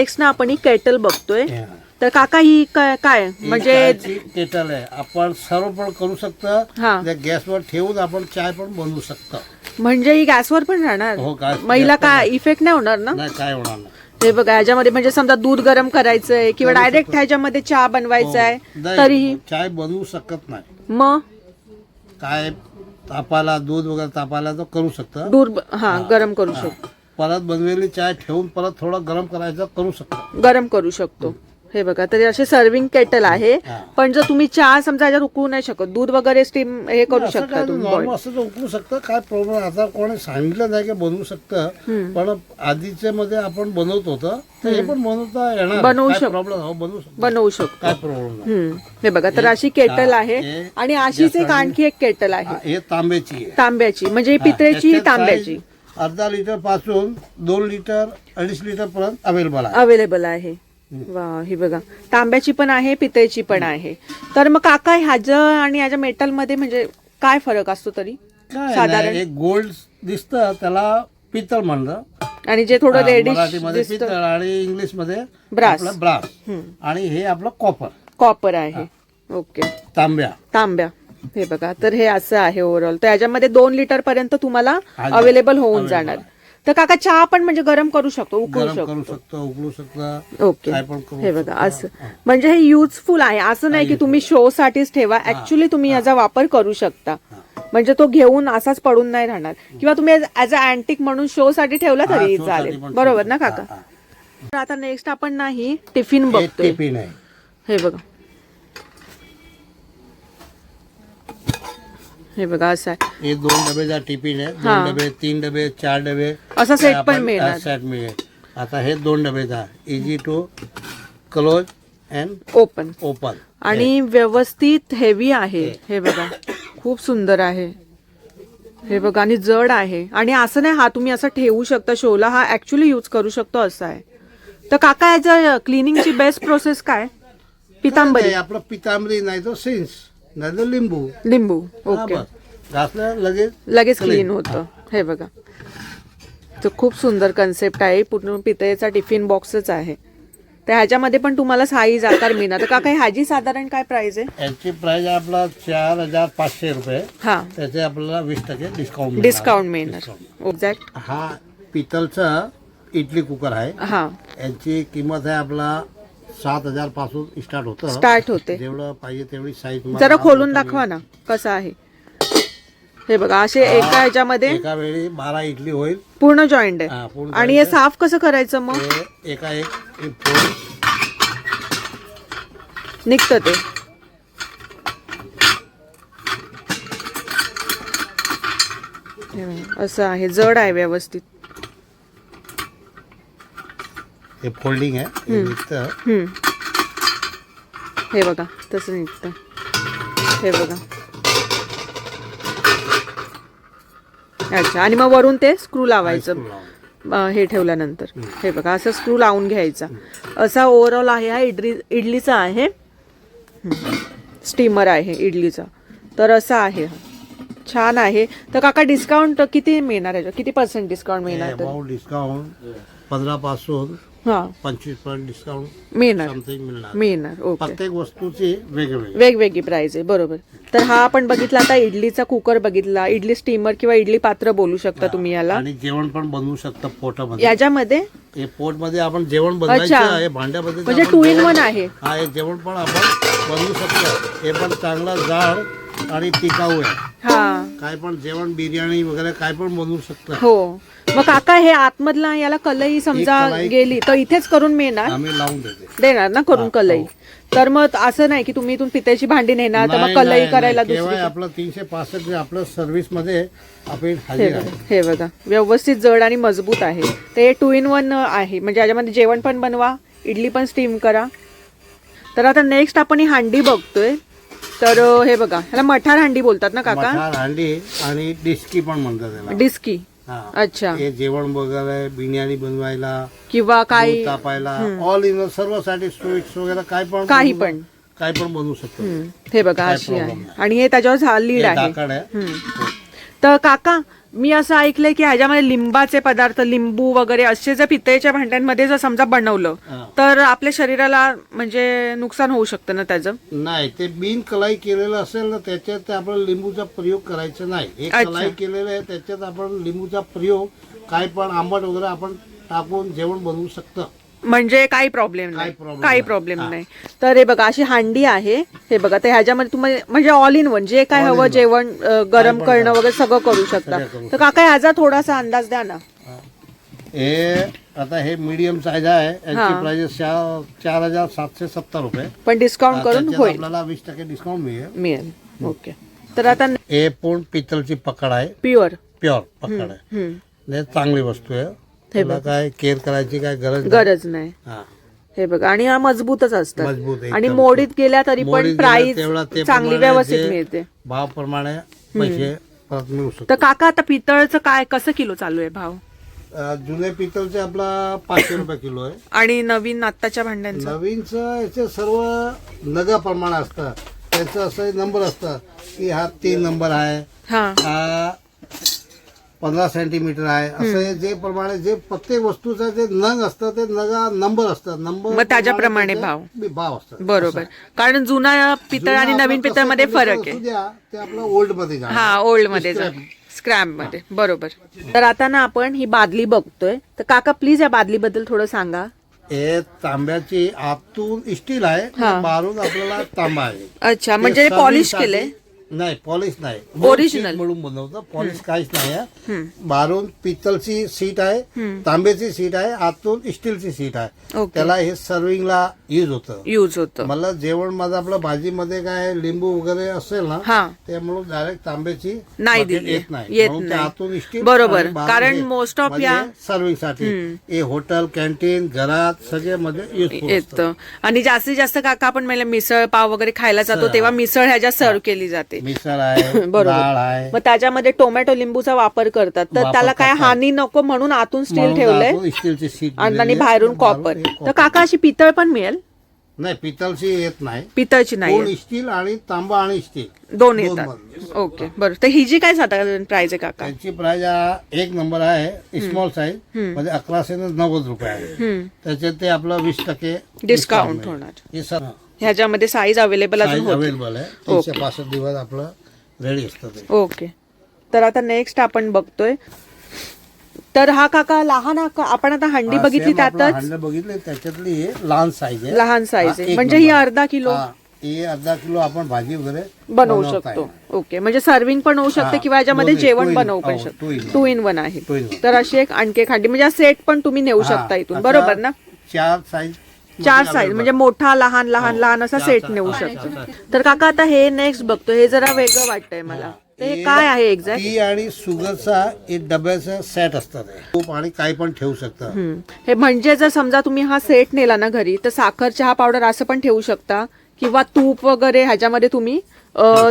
Next ना आपण ही kettle बघतोय. तर काका ही काय? काय म्हणजे केटल आहे. आपण सर्व पण करू. शकतो. गॅसवर ठेवून आपण चाय पण बनवू शकतो. म्हणजे ही गॅसवर पण राहणार? हो, महिला काय इफेक्ट नाही. होणार ना? काय होणार हे बघा ह्याच्यामध्ये म्हणजे समजा दूध गरम करायचंय किंवा डायरेक्ट. ह्याच्यामध्ये चहा बनवायचा आहे हो. तरीही. चाय बनवू शकत नाही. मग? काय तापाला दूध वगैरे तापायला तर करू शकतं. दूर हा गरम करू शकतो. परत बनवेली चाय ठेवून परत थोडं गरम करायचं करू शकतो. गरम करू शकतो. हे बघा तरी असे सर्विंग केटल आहे. हा. पण जर तुम्ही चहा समजा ह्याच्यात उकळू नाही शकत दूध वगैरे स्टीम हे करू असं शकता काय तुम्ही नॉर्मल boil. असं तर उकळू शकतं काय प्रॉब्लेम आता कोणी सांगितलं नाही की बनवू शकतं हम्म. पण आधीच्या मध्ये आपण बनवत होतं तर हे पण बनवता येणार. बनवू प्रॉब्लेम हो बनवू शकतो. बनवू शकतो. काय प्रॉब्लेम नाही. हम्म. हे बघा तर अशी केटल आहे हे आणि अशीच एक आणखी एक केटल आहे. हा, हे तांब्याची आहे. तांब्याची म्हणजे ही हा, पितळेची ही त्याच्यात तांब्याची. अर्धा लिटरपासून दोन लिटर अडीच लिटर पर्यंत अवेलेबल आहे. अवेलेबल आहे. वा ही बघा. तांब्याची पण आहे पितळेची पण आहे. तर मग काका ह्याचं आणि ह्याच्या मेटलमध्ये म्हणजे काय फरक असतो तरी? काय साधारण? नाही, एक गोल्ड दिसतं त्याला पितळ म्हणलं. आणि जे थोडं हा, रेडिश मराठीमध्ये पितळ आणि इंग्लिशमध्ये. आपलं ब्रास आणि हे आपलं कॉपर कॉपर आहे. ओके तांब्या. तांब्या. हे बघा तर हे असं आहे ओव्हरऑल तर याच्यामध्ये दोन लिटर पर्यंत तुम्हाला. अवेलेबल होऊन जाणार. तर काका चहा पण म्हणजे गरम करू शकतो उकळू करू शकतो. शकतो उकळू शकतो ओके. काय पण करू हे बघा शकतो. असं. म्हणजे हे युजफुल आहे. असं नाही की तुम्ही शो साठीच ठेवा. ऍक्च्युली तुम्ही याचा वापर करू शकता. म्हणजे तो घेऊन असाच पडून नाही राहणार. किंवा तुम्ही ऍज अ अँटिक म्हणून शो साठी ठेवला हा, तरी show साठी चालेल. पण बरोबर ना. काका? तर आता नेक्स्ट आपण नाही टिफिन. हे बघतोय. टिफिन आहे. हे बघा. हे बघा असं आहे. हे दोन डबेचा टिफिन आहे. हा. दोन डबे तीन डबे चार डबे. असा सेट पण आपण- मिळणार. हा, सेट मिळेल. आता हे दोन डबेचा easy to close and open open आणि व्यवस्थित हेवी आहे. हे. बघा खूप सुंदर आहे. हे बघा आणि जड आहे. आणि असं नाही हा तुम्ही असं ठेवू शकता. शोला हा ऍक्च्युली यूज करू शकतो असं आहे. तर काका याचं क्लिनिंगची बेस्ट प्रोसेस काय? पितांबरी. आपलं पितांबरी नाही तर सिन्स नाही तर लिंबू. लिंबू हा, ओके. बस. घासलं लगेच लगेच. क्लीन होतं. हे बघा. तर खूप सुंदर कन्सेप्ट आहे. पूर्ण पितळेचा टिफिन बॉक्सच आहे. तर ह्याच्यामध्ये पण तुम्हाला साईज आकार मिळणार. तर काका ह्याची साधारण काय प्राइस आहे? याची प्राइस आपला चार हजार पाचशे रुपये. हा. त्याचे आपल्याला वीस टक्के डिस्काउंट डिस्काउंट मिळणार. एक्झॅक्ट हा पितलचा इडली कुकर आहे. हा. यांची किंमत आहे आपला सात हजारपासून स्टार्ट होतं. स्टार्ट होते. जेवढं पाहिजे तेवढी साईज जरा खोलून दाखवा ना कसं आहे. हे बघा असे एका ह्याच्यामध्ये एका वेळी बारा इडली होईल. पूर्ण जॉईंट हा, आहे पूर्ण आणि हे साफ कसं करायचं मग? ते एका एक एक फोड. निघतं ते. हे बघा, असं आहे जड आहे व्यवस्थित. हे फोल्डिंग आहे. हे निघतं. हम्म. हे बघा तसं निघतं. हे बघा. अच्छा आणि मग वरून ते स्क्रू लावायचं. अं, हे ठेवल्यानंतर. हे बघा असं स्क्रू लावून घ्यायचा. असा ओव्हरऑल आहे हा इडली इडलीचा आहे. स्टीमर आहे इडलीचा. तर असा आहे हा. छान आहे. तर काका डिस्काउंट किती मिळणार याच्यात? किती पर्सेंट डिस्काउंट मिळणार तर? अमाऊंट डिस्काउंट पंधरा पासून हा. पंचवीसपर्यंत डिस्काउंट मिळणार. समथिंग मिळणार. मिळणार ओके प्रत्येक वस्तूची वेगवेगळी. वेगवेगळी प्राइस आहे बरोबर. तर हा आपण बघितला आता इडलीचा कुकर बघितला इडली स्टीमर किंवा इडली पात्र बोलू शकता तुम्ही याला. आणि जेवण पण बनवू शकतं पोटामध्ये. याच्यामध्ये? हे पोटमध्ये आपण जेवण बनवायचं भांड्यामध्ये म्हणजे आपण टू इन जेवण- वन आहे. हा हे जेवण पण आपण बनवू शकतो. हे पण चांगलं जाड आणि टिकाऊ आहे. हा. काय पण जेवण बिर्याणी वगैरे काय पण बनवू शकतं. हो. मग काका हे आतमधला याला कलई समजा कलई- गेली तर इथेच करून मिळणार? आम्ही लावून देते. देणार ना करून कलई? तर मग असं नाही की तुम्ही इथून पित्याची भांडी नेणार तर मग नाही, कलई नाही, करायला नाही. केव्हा दुसरी आपलं तीनशे पासष्ट आपलं सर्व्हिसमध्ये आपण हे हजर बघा आहे हे बघा. व्यवस्थित जड आणि मजबूत आहे. ते टू इन वन आहे. म्हणजे याच्यामध्ये जेवण पण बनवा इडली पण स्टीम करा. तर आता नेक्स्ट आपण ही हांडी बघतोय. तर हे बघा ह्याला मठार हांडी बोलतात ना काका? मठार हांडी आणि डिस्की पण म्हणतात त्याला. डिस्की. हा. अच्छा. हे जेवण वगैरे बिर्याणी बनवायला किंवा काही दूध तापायला ऑल इन सर्वसाठी स्वीट्स वगैरे काय पण काही बनवू- पण. काय पण बनवू शकतो. हम्म, हे बघा काय अशी आहे. आणि हे त्याच्यावर लीड हे आहे. दाखड आहे. हम्म. तर काका मी असं ऐकलंय की ह्याच्यामध्ये लिंबाचे पदार्थ लिंबू वगैरे असे जर पितळेच्या भांड्यांमध्ये जर समजा बनवलं हा. तर आपल्या शरीराला म्हणजे नुकसान होऊ शकतं ना त्याचं नाही ते बिन कलाई केलेलं असेल ना त्याच्यात ते आपण लिंबूचा प्रयोग करायचा नाही एक अच्छा. कलाई केलेलं आहे त्याच्यात आपण लिंबूचा प्रयोग काय पण आंबट वगैरे आपण टाकून जेवण बनवू शकतो म्हणजे काही प्रॉब्लेम नाही. काही problem काही नाही. प्रॉब्लेम हा. नाही. तर हे बघा अशी हांडी आहे. हे बघा तर ह्याच्यामध्ये तुम्हाला म्हणजे ऑल इन वन जे काय All in हवं one. जेवण अ, गरम पण करणं करा. वगैरे सगळं करू शकता. सगळं करू तर काका ह्याचा थोडासा अंदाज द्या ना. हे. आता हे मीडियम साईज आहे. हा. यांची प्राइस चार हजार सातशे सत्तर रुपये. पण डिस्काउंट करून त्याच्यात होईल. आपल्याला वीस टक्के डिस्काउंट मिळेल. मिळेल. ओके. तर आता हे पण पितळची पकड आहे. प्युअर प्युअर पकड आहे. हे चांगली वस्तू आहे. त्याला काय केअर करायची काय गरज नाही. गरज नाही. हा. हे बघा आणि हा मजबूतच असतात. मजबूत एकदम. आणि मोडीत गेल्या तरी मोडीत पण गेलं प्राइस तेवढा ते चांगली प्रमाणे व्यवस्थित जे मिळते. भावाप्रमाणे पैसे परत मिळू तर काका आता पितळचं काय कसं किलो चालू आहे भाव? जुने पितळचे आपला पाचशे रुपये किलो आहे. आणि नवीन आत्ताच्या भांड्यांचं? नवीनचं याचे सर्व नगाप्रमाणे असतं. त्याचं असं नंबर असतं की हा तीन नंबर आहे. हा. हा पंधरा सेंटीमीटर आहे. असं जे प्रमाणे जे प्रत्येक वस्तूचा जे नग असतं ते नगा नंबर असतात. नंबर मग त्याच्याप्रमाणे त्याचे भाव. भाव असतात. बरोबर. कारण जुना पितळ आणि नवीन पितळमध्ये फरक आहे. ते आपलं ओल्डमध्ये. हा ओल्डमध्ये. स्क्रॅपमध्ये बरोबर. तर आता ना आपण ही बादली बघतोय. तर काका प्लीज या बादली बद्दल थोडं सांगा. हे तांब्याची आतून स्टील आहे. बाहेरून आपल्याला तांबा आहे. अच्छा म्हणजे पॉलिश serving केले साठी- नाही पॉलिश नाही. Sheet म्हणून बनवतं. पॉलिश काहीच नाही आहे. बाहेरून पितलची सीट आहे तांब्याची सीट आहे आतून स्टीलची सीट आहे. त्याला हे सर्विंगला युज होतं. यूज होतं. मला जेवण माझं आपलं भाजीमध्ये काय लिंबू वगैरे असेल ना त्यामुळे डायरेक्ट तांब्याची नाही. येत नाही. आतून स्टील बरोबर. कारण of म्हणजे या- सर्विंगसाठी. हे हॉटेल कॅन्टीन घरात सगळे मध्ये येतं. आणि जास्तीत जास्त काका आपण म्हणजे मिसळ पाव वगैरे खायला जातो तेव्हा मिसळ ह्याच्या सर्व केली जाते. मिसळ आहे बरोबर. डाळ आहे. मग त्याच्यामध्ये टोमॅटो लिंबूचा वापर करतात. तर वापर त्याला काय करतात. हानी नको म्हणून आतून स्टील म्हणून ठेवलंय स्टीलची सीट आणि दिलेली आहे. बाहेरून कॉपर बाहेरून तर copper. काका अशी पितळ पण मिळेल? नाही पितलची येत नाही. पितळची नाही कोण स्टील आणि तांबा आणि स्टील. दोन येतात. ओके बरं. तर ही जी काय साधारण प्राइस आहे काका? त्यांची प्राइस एक नंबर आहे. स्मॉल साईज म्हणजे अकराशे नव्वद रुपये आहे. हम्म. त्याच्यात ते आपलं वीस टक्के डिस्काउंट. होणार. हे सर ह्याच्यामध्ये साईज अवेलेबल अजून अवेलेबल आहे. तीनशे पासष्ट दिवस आपलं रेडी असतं ओके तर आता नेक्स्ट आपण बघतोय. तर हा काका लहान हा आपण आता हंडी बघितली त्यातच? बघितले त्याच्यातली लहान साईज आहे. लहान साईज आहे. म्हणजे ही. अर्धा किलो. हा, अर्धा किलो आपण भाजी वगैरे बनवू शकतो. ओके म्हणजे सर्विंग पण होऊ शकते किंवा याच्यामध्ये जेवण बनवू पण हो, शकतो. टू इन वन आहे. तर अशी एक आणखी एक हंडी. म्हणजे सेट पण तुम्ही नेऊ शकता इथून. बरोबर ना? चार साईज चार साईज म्हणजे मोठा लहान लहान हो, लहान असा सेट नेऊ शकतो. तर काका आता हे नेक्स्ट बघतो. हे जरा वेगळं वाटतंय मला. हे. काय आहे एक्झॅक्ट टी आणि शुगरचा एक डब्याचा सेट असतात हे. तूप आणि काही पण ठेवू शकतं. हे म्हणजे जर समजा तुम्ही हा सेट नेला ना घरी तर साखर चहा पावडर असं पण ठेवू शकता. किंवा तूप वगैरे ह्याच्यामध्ये तुम्ही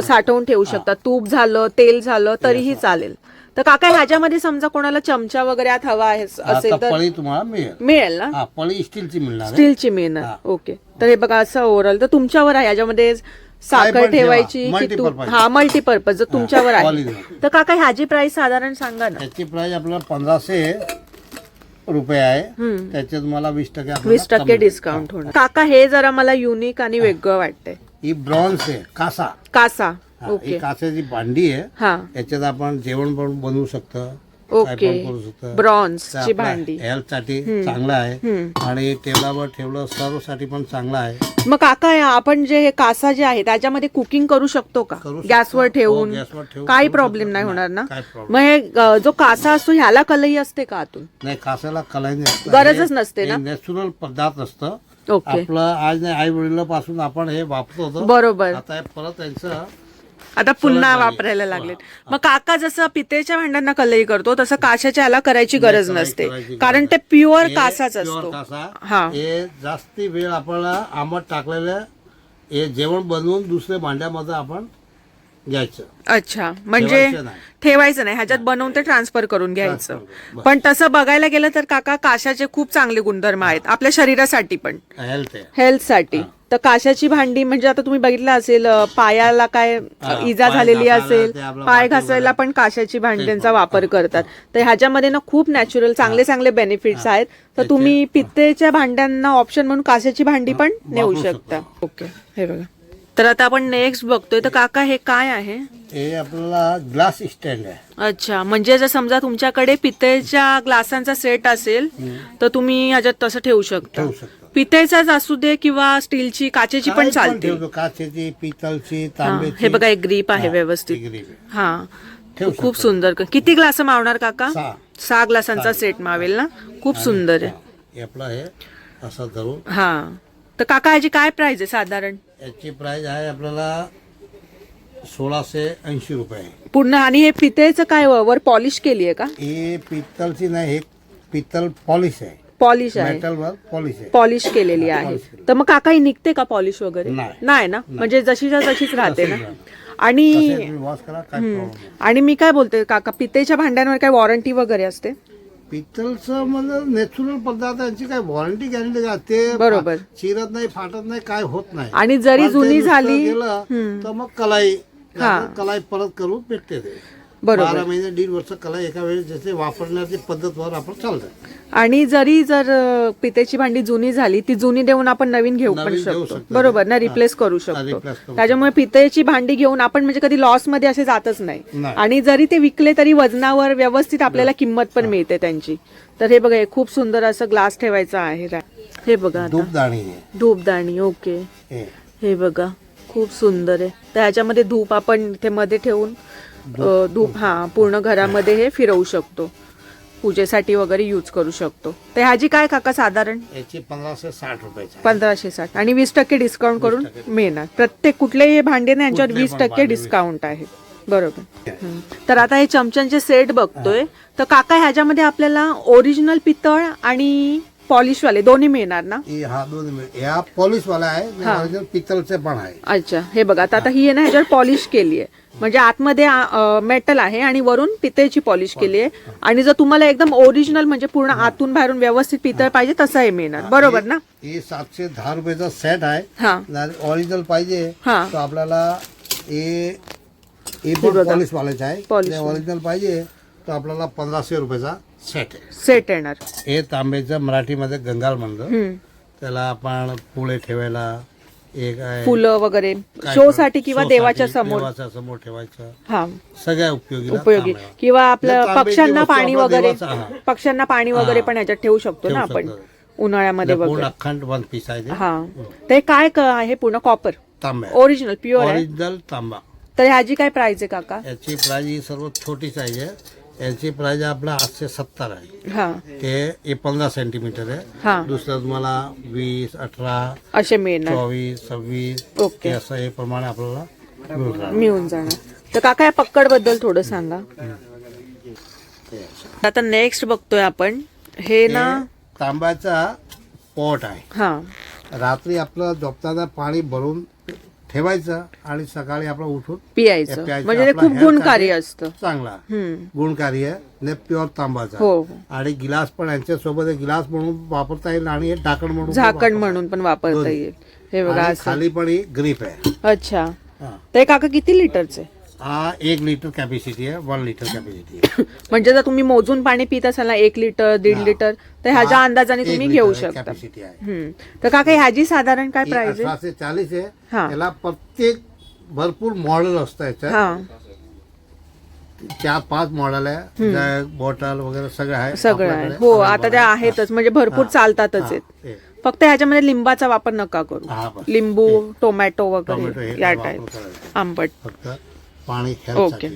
साठवून ठेवू शकता. तूप झालं तेल झालं तरीही चालेल. तर काका ह्याच्यामध्ये समजा कोणाला चमचा वगैरे आत हवा आहे असेल तर पळी तुम्हाला मिळेल मिळेल ना हा पळी स्टीलची मिळणार आहे. स्टीलची मिळणार. ओके तर हे बघा असं ओव्हरऑल तर तुमच्यावर आहे याच्यामध्ये साखर पण ठेवा. ठेवायची की तूप Multipurpose. हा मल्टीपर्पज जर तुमच्यावर आहे. तर काका ह्याची प्राइस साधारण सांगा ना त्याची प्राइस आपल्याला पंधराशे रुपये आहे हम्म. त्याच्यात मला वीस टक्के आपल्याला वीस टक्के. डिस्काउंट होणार काका हे जरा मला युनिक आणि वेगळं वाटतंय ही ब्रॉन्झ आहे कासा कासा हा, ओके ही कासाची भांडी आहे हा. याच्यात आपण जेवण पण बनवू शकतो काय ओके पण करू शकतो. ब्रॉन्झची भांडी. हेल्थसाठी चांगलं आहे. आणि टेबलावर ठेवलं सर्वसाठी पण चांगलं आहे. मग काका आपण जे हे कासा जे आहे त्याच्यामध्ये कुकिंग करू शकतो का? करू शकतो. गॅसवर हो, ठेवून. गॅसवर ठेवून काही करू प्रॉब्लेम शकतो. नाही नाही, होणार ना? काय problem. मग हे अ, जो कासा असतो ह्याला कलई असते का आतून नाही कासाला कलाई नसतं. गरजच हे- नसते ना? हे नॅचरल पदार्थ असतं. ओके आपलं आज नाही आई वडिलांपासून आपण हे वापरत. होतो बरोबर. आता हे परत त्यांचं आता पुन्हा. वापरायला लागलेत. मग काका जसं पितेच्या भांड्यांना कलई करतो तसं काशाच्या याला करायची गरज नसते. कारण ते प्युअर कासाच असतो. हा. हे जास्ती वेळ आपल्याला आंबट टाकलेलं हे जेवण बनवून दुसऱ्या भांड्यामध्ये आपण घ्यायचं. अच्छा म्हणजे ठेवायचं नाही. ठेवायचं नाही. ह्याच्यात बनवून ते ट्रान्सफर करून घ्यायचं. पण तसं बघायला गेलं तर काका काशाचे खूप चांगले गुणधर्म आहेत. आपल्या शरीरासाठी पण. हेल्थ आहे. हेल्थसाठी तर काशाची भांडी म्हणजे आता तुम्ही बघितलं असेल पायाला काय हा, इजा झालेली असेल आपलं पाय घासायला पण काशाची भांड्यांचा वापर करतात. तर ह्याच्यामध्ये ना खूप नॅचरल चांगले चांगले बेनिफिट्स आहेत. तर तुम्ही पित्तेच्या भांड्यांना ऑप्शन म्हणून काशाची भांडी पण नेऊ शकता. ओके हे बघा. तर आता आपण नेक्स्ट बघतोय. तर काका हे काय आहे? हे आपल्याला ग्लास स्टँड आहे. अच्छा म्हणजे जर समजा तुमच्याकडे पितळेच्या ग्लासांचा सेट असेल तर तुम्ही ह्याच्यात तसं ठेवू शकतो. पितळेचाच असू दे किंवा स्टीलची काचेची पण चालते. ठेवतो काचेची पितलची हा, तांब्याची. हे बघा एक ग्रीप आहे हा, व्यवस्थित. आहे. हा. ठेवू खूप शकतो. सुंदर. किती ग्लास मावणार काका? सहा. सहा ग्लासांचा सेट मावेल ना? खूप सुंदर आहे. हे आपलं हे असं धरून हा. तर काका याची काय प्राइस आहे साधारण? याची प्राइस आहे आपल्याला सोळाशे ऐंशी रुपये. पूर्ण आणि हे पितळेचं काय व- वर पॉलिश केली आहे का? हे पित्तलची नाही हे पित्तल पॉलिश आहे. पॉलिश आहे पॉलिश आहे पॉलिश केलेली आहे polish केलेली. तर मग काका ही निघते का पॉलिश वगैरे नाही. नाही ना म्हणजे जशीच्या तशीच राहते ना. आणि तसे तुम्ही वॉश करा काय प्रॉब्लेम नाही आणि मी काय बोलते काका पितेच्या भांड्यांवर काय वॉरंटी वगैरे असते पित्तलचं म्हणजे नॅचरल पदार्थ यांची काय वॉरंटी गॅरंटी का ते बरोबर. चिरत नाही फाटत नाही काय होत नाही आणि जरी पण ते जुनी नुसतं झाली गेलं. तर मग कलाई हा. कलाई परत करून भेटते ते. बारा महिने दीड वर्ष कलाई एका वेळी जसे वापरण्याची पद्धतवर आपण चालतं आणि जरी जर अ, पितेची भांडी जुनी झाली ती जुनी देऊन आपण नवीन घेऊ पण नवीन घेऊ शकतो. शकतो. बरोबर ना. रिप्लेस करू शकतो. replace करू त्याच्यामुळे पितेची भांडी घेऊन आपण म्हणजे कधी लॉसमध्ये असे जातच नाही. नाही. आणि जरी ते विकले तरी वजनावर व्यवस्थित आपल्याला किंमत पण मिळते त्यांची. तर हे बघा हे खूप सुंदर असं ग्लास ठेवायचं आहे. हे बघा आता. धूपदाणी आहे. धूपदाणी ओके. हे. हे बघा खूप सुंदर आहे. तर ह्याच्यामध्ये धूप आपण इथे मध्ये ठेवून धूप हा पूर्ण घरामध्ये हे फिरवू शकतो. पूजेसाठी वगैरे यूज करू शकतो. तर ह्याची काय काका साधारण? याची पंधराशे साठ रुपयाची आहे. पंधराशे साठ. आणि वीस टक्के डिस्काउंट करून मिळणार. प्रत्येक कुठलेही भांडे ना यांच्यावर वीस टक्के डिस्काउंट आहे. बरोबर. तर आता हे चमच्यांचे सेट बघतोय. तर काका ह्याच्यामध्ये आपल्याला ओरिजिनल पितळ आणि पॉलिश वाले दोन्ही मिळणार ना? हे हा हा पॉलिश वाला आहे हा. पित्तलचे पण आहे. अच्छा. हे बघा आता आता ही आहे ना ह्याच्यावर पॉलिश केली आहे म्हणजे आतमध्ये मेटल आहे आणि वरून पितळची पॉलिश केली आहे. आणि जर तुम्हाला एकदम ओरिजिनल म्हणजे पूर्ण आतून बाहेरून व्यवस्थित पितळ पाहिजे तसं हे. मिळणार बरोबर ना? हे सातशे दहा रुपयाचा सेट आहे. हा. ऑरिजिनल पाहिजे. हा. तर आपल्याला पॉलिश वालायचं आहे. ओरिजिनल पाहिजे तर आपल्याला पंधराशे रुपयाचा सेट आहे. सेट येणार. हे तांब्याचं मराठीमध्ये गंगाल म्हणलं. त्याला आपण पुळे ठेवायला एक आहे फुलं वगैरे. शो साठी किंवा शोसाठी, देवाच्या समोर. देवाच्या समोर ठेवायचं. हा. सगळ्या उपयोगी. उपयोगी किंवा आपलं पक्ष्यांना पाणी वगैरे. पक्ष्यांना पाणी वगैरे पण याच्यात ठेवू शकतो ना आपण. उन्हाळ्यामध्ये पूर्ण वगैरे. अखंड वन पीस आहे ते. हा. ते काय क- आहे पूर्ण? कॉपर तांब्या ओरिजिनल प्युअर आहे. ओरिजिनल तांबा तर ह्याची काय प्राइस आहे काका? याची प्राइस ही सर्व छोटी साईज आहे. याची प्राइस आपला आठशे सत्तर आहे. हा. ते हे पंधरा सेंटीमीटर आहे. हा. दुसरं तुम्हाला वीस अठरा असे मिळणार. चोवीस सव्वीस ओके. हे असं हे प्रमाणे आपल्याला मिळून राहणार. मिळून जाणार. तर काका या पक्कडबद्दल थोडं सांगा. आता नेक्स्ट बघतोय आपण. हे ना हे तांब्याचा पॉट आहे. हा. रात्री आपलं झोपताना पाणी भरून ठेवायचं आणि सकाळी आपलं उठून पियायचं. प्यायचं. म्हणजे ते आपला खूप गुणकारी असतं. चांगला. हम्म. गुणकारी आहे. ने प्युअर तांबाचा हो हो. आणि गिलास पण यांच्यासोबत एक गिलास म्हणून वापरता येईल आणि हे ढाकण म्हणून पण झाकण वापरता म्हणून पण वापरता दोन्ही. येईल. हे बघा आणि असं. खाली पण ही ग्रीप आहे. अच्छा. हा. ते काका किती लिटरचे? हा एक लिटर कॅपॅसिटी आहे वन लिटर कॅपॅसिटी आहे. म्हणजे जर तुम्ही मोजून पाणी पित असाल ना एक लिटर दीड हा. लिटर तर ह्याच्या हा, अंदाजाने एक तुम्ही लिटर घेऊ शकता. कॅपॅसिटी आहे. हम्म. तर काका ह्याची साधारण काय ही प्राइस आहे? अठराशे चाळीस आहे. हा. याला प्रत्येक भरपूर मॉडेल असतं याच्यात. हा. चार पाच मॉडेल आहे. बॉटल वगैरे सगळं आहे. सगळं आहे. आपल्याकडे हो available आता त्या आहे. आहेतच. म्हणजे भरपूर हा. चालतातच हा, आहेत. ते. फक्त ह्याच्यामध्ये लिंबाचा वापर नका करू. बस. लिंबू टोमॅटो टोमॅटो वगैरे या वापर टाईप करायचं. आंबट. फक्त पाणी ओके.